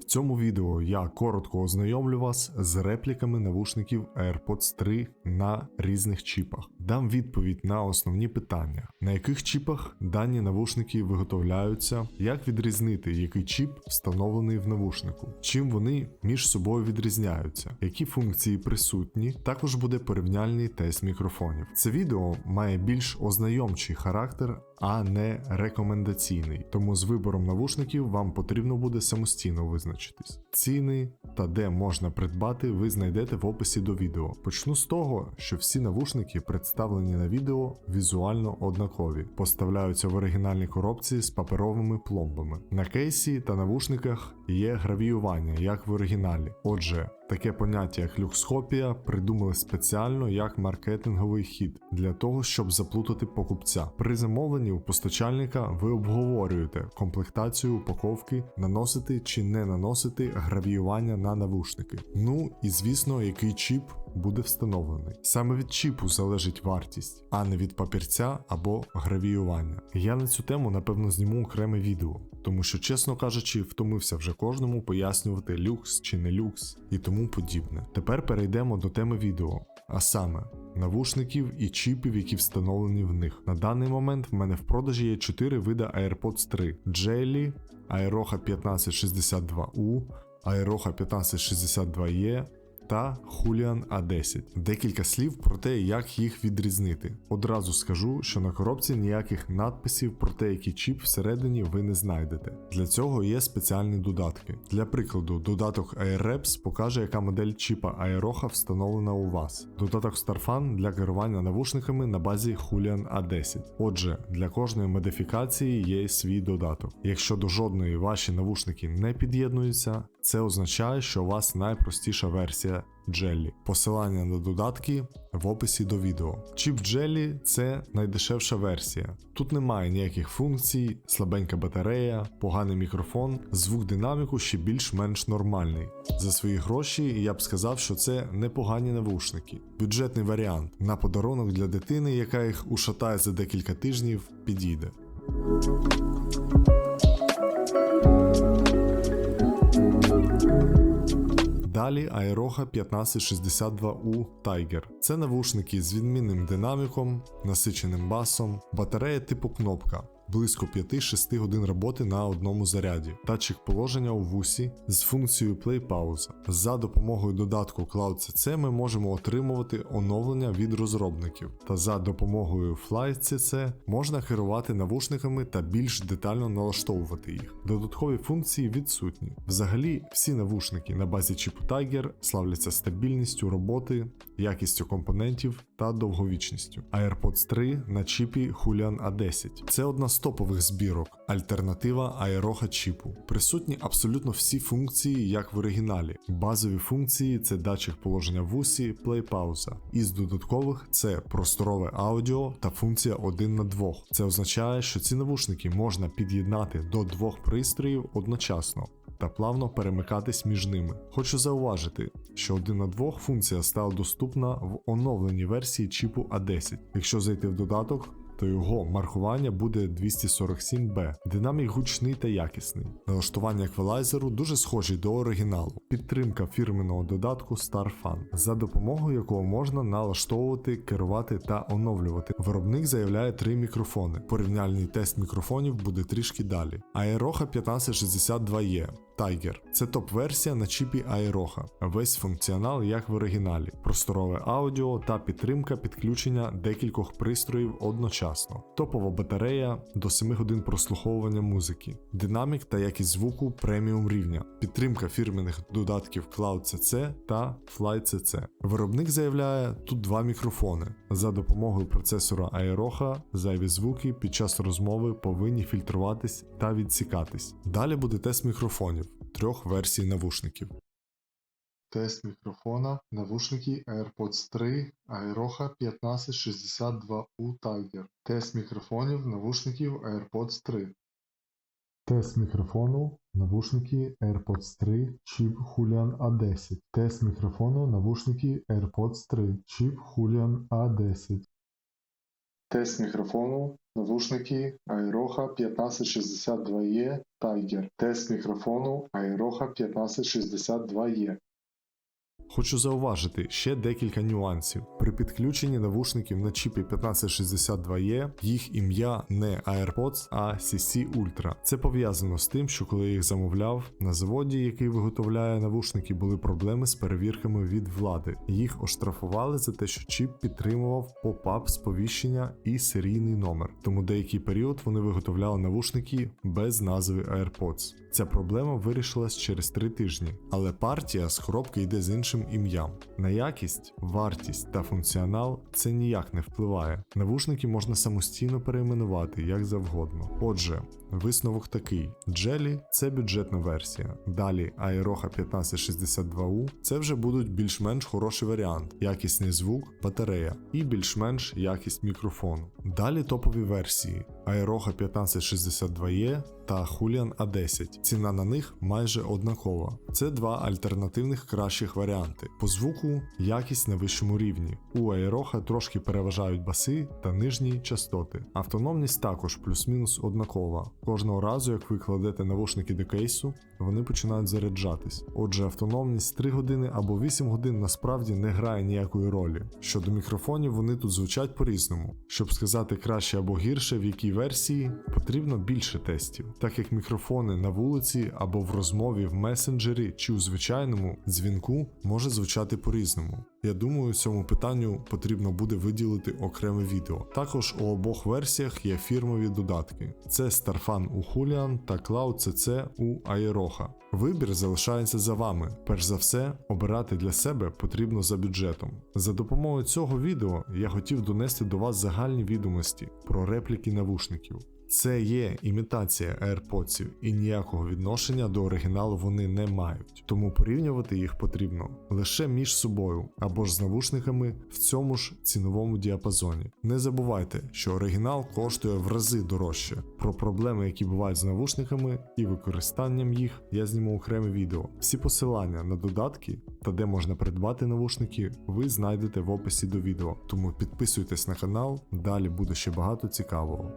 В цьому відео я коротко ознайомлю вас з репліками навушників AirPods 3 на різних чіпах. Дам відповідь на основні питання: на яких чіпах дані навушники виготовляються, як відрізнити, який чіп встановлений в навушнику, чим вони між собою відрізняються, які функції присутні. Також буде порівняльний тест мікрофонів. Це відео має більш ознайомчий характер, а не рекомендаційний. Тому з вибором навушників вам потрібно буде самостійно визначитись. Ціни та де можна придбати, ви знайдете в описі до відео. Почну з того, що всі навушники, представлені на відео, візуально однакові, поставляються в оригінальній коробці з паперовими пломбами. На кейсі та навушниках є гравіювання, як в оригіналі. Отже, Таке поняття, як люксхопія, придумали спеціально як маркетинговий хід для того, щоб заплутати покупця. При замовленні у постачальника ви обговорюєте комплектацію упаковки, наносити чи не наносити гравіювання на навушники. Ну і звісно, який чіп буде встановлений. Саме від чіпу залежить вартість, а не від папірця або гравіювання. Я на цю тему напевно зніму окреме відео, тому що, чесно кажучи, втомився вже кожному пояснювати люкс чи не люкс і тому подібне. Тепер перейдемо до теми відео, а саме. Навушників і чіпів, які встановлені в них. На даний момент в мене в продажі є 4 види AirPods 3: Jelly, Aeroha 1562U, Aeroha 1562E та Julian A10. Декілька слів про те, як їх відрізнити. Одразу скажу, що на коробці ніяких надписів про те, який чіп всередині ви не знайдете. Для цього є спеціальні додатки. Для прикладу, додаток AirReps покаже, яка модель чіпа Aeroha встановлена у вас. Додаток StarFan для керування навушниками на базі Julian A10. Отже, для кожної модифікації є свій додаток. Якщо до жодної ваші навушники не під'єднуються, це означає, що у вас найпростіша версія Jelly. Посилання на додатки в описі до відео. Чіп Jelly це найдешевша версія. Тут немає ніяких функцій, слабенька батарея, поганий мікрофон, звук динаміку ще більш-менш нормальний. За свої гроші я б сказав, що це непогані навушники. Бюджетний варіант на подарунок для дитини, яка їх ушатає за декілька тижнів, підійде. Далі Aeroha 1562U Tiger. Це навушники з відмінним динаміком, насиченим басом, батарея типу кнопка. Близько 5-6 годин роботи на одному заряді, датчик положення у вусі з функцією Play пауза. За допомогою додатку Cloud CC ми можемо отримувати оновлення від розробників, та за допомогою Flight CC можна керувати навушниками та більш детально налаштовувати їх. Додаткові функції відсутні. Взагалі, всі навушники на базі чіпу Tiger славляться стабільністю роботи, якістю компонентів та довговічністю. AirPods 3 на чіпі Julian A10. Це одна з топових збірок, альтернатива Aeroha чіпу. Присутні абсолютно всі функції, як в оригіналі. Базові функції це датчик положення в усі, play пауза. Із додаткових це просторове аудіо та функція 1 на 2. Це означає, що ці навушники можна під'єднати до двох пристроїв одночасно. Та плавно перемикатись між ними. Хочу зауважити, що 1 на 2 функція стала доступна в оновленій версії чіпу A10. Якщо зайти в додаток, то його маркування буде 247B. Динамік гучний та якісний. Налаштування еквалайзеру дуже схожі до оригіналу. Підтримка фірменного додатку StarFan, за допомогою якого можна налаштовувати, керувати та оновлювати. Виробник заявляє три мікрофони. Порівняльний тест мікрофонів буде трішки далі. Aeroha 1562E. Tiger – це топ-версія на чіпі Aeroha. Весь функціонал як в оригіналі, просторове аудіо та підтримка підключення декількох пристроїв одночасно, топова батарея до 7 годин прослуховування музики, динамік та якість звуку преміум рівня, підтримка фірменних додатків Cloud CC та Flight CC. Виробник заявляє тут два мікрофони. За допомогою процесора Aeroha зайві звуки під час розмови повинні фільтруватись та відсікатись. Далі буде тест мікрофонів трьох версій навушників. Тест мікрофона, навушники AirPods 3, Aeroha 1562U Tiger. Тест мікрофонів, навушників AirPods 3. Тест мікрофону, навушники AirPods 3, чіп Julian A10. Тест мікрофону, навушники AirPods 3, чіп Julian A10. Тест мікрофону, навушники Aeroha 1562E Tiger. Тест мікрофону Aeroha 1562E. Хочу зауважити ще декілька нюансів. При підключенні навушників на чіпі 1562E їх ім'я не AirPods, а CC Ultra. Це пов'язано з тим, що коли я їх замовляв, на заводі, який виготовляє навушники, були проблеми з перевірками від влади. Їх оштрафували за те, що чіп підтримував поп-ап сповіщення і серійний номер. Тому деякий період вони виготовляли навушники без назви AirPods. Ця проблема вирішилась через три тижні, але партія з коробки йде з іншим ім'ям. На якість, вартість та функціонал це ніяк не впливає. Навушники можна самостійно перейменувати як завгодно. Отже, висновок такий: Jelly – це бюджетна версія. Далі Aeroha 1562U це вже будуть більш-менш хороший варіант, якісний звук, батарея і більш-менш якість мікрофону. Далі топові версії Aeroha 1562E та Julian A10. Ціна на них майже однакова. Це два альтернативних кращих варіанти. По звуку якість на вищому рівні. У Aeroha трошки переважають баси та нижні частоти. Автономність також плюс-мінус однакова. Кожного разу, як ви кладете навушники до кейсу, вони починають заряджатись. Отже, автономність 3 години або 8 годин насправді не грає ніякої ролі. Щодо мікрофонів, вони тут звучать по-різному. Щоб сказати краще або гірше, в якій версії, потрібно більше тестів, так як мікрофони на вулиці або в розмові в месенджері чи у звичайному дзвінку може звучати по-різному. Я думаю, цьому питанню потрібно буде виділити окреме відео. Також у обох версіях є фірмові додатки: це Starfan у Julian та Cloud CC у Aeroha. Вибір залишається за вами. Перш за все, обирати для себе потрібно за бюджетом. За допомогою цього відео я хотів донести до вас загальні відомості про репліки навушників. Це є імітація AirPods і ніякого відношення до оригіналу вони не мають, тому порівнювати їх потрібно лише між собою або ж з навушниками в цьому ж ціновому діапазоні. Не забувайте, що оригінал коштує в рази дорожче. Про проблеми, які бувають з навушниками і використанням їх, я зніму окреме відео. Всі посилання на додатки та де можна придбати навушники, ви знайдете в описі до відео. Тому підписуйтесь на канал, далі буде ще багато цікавого.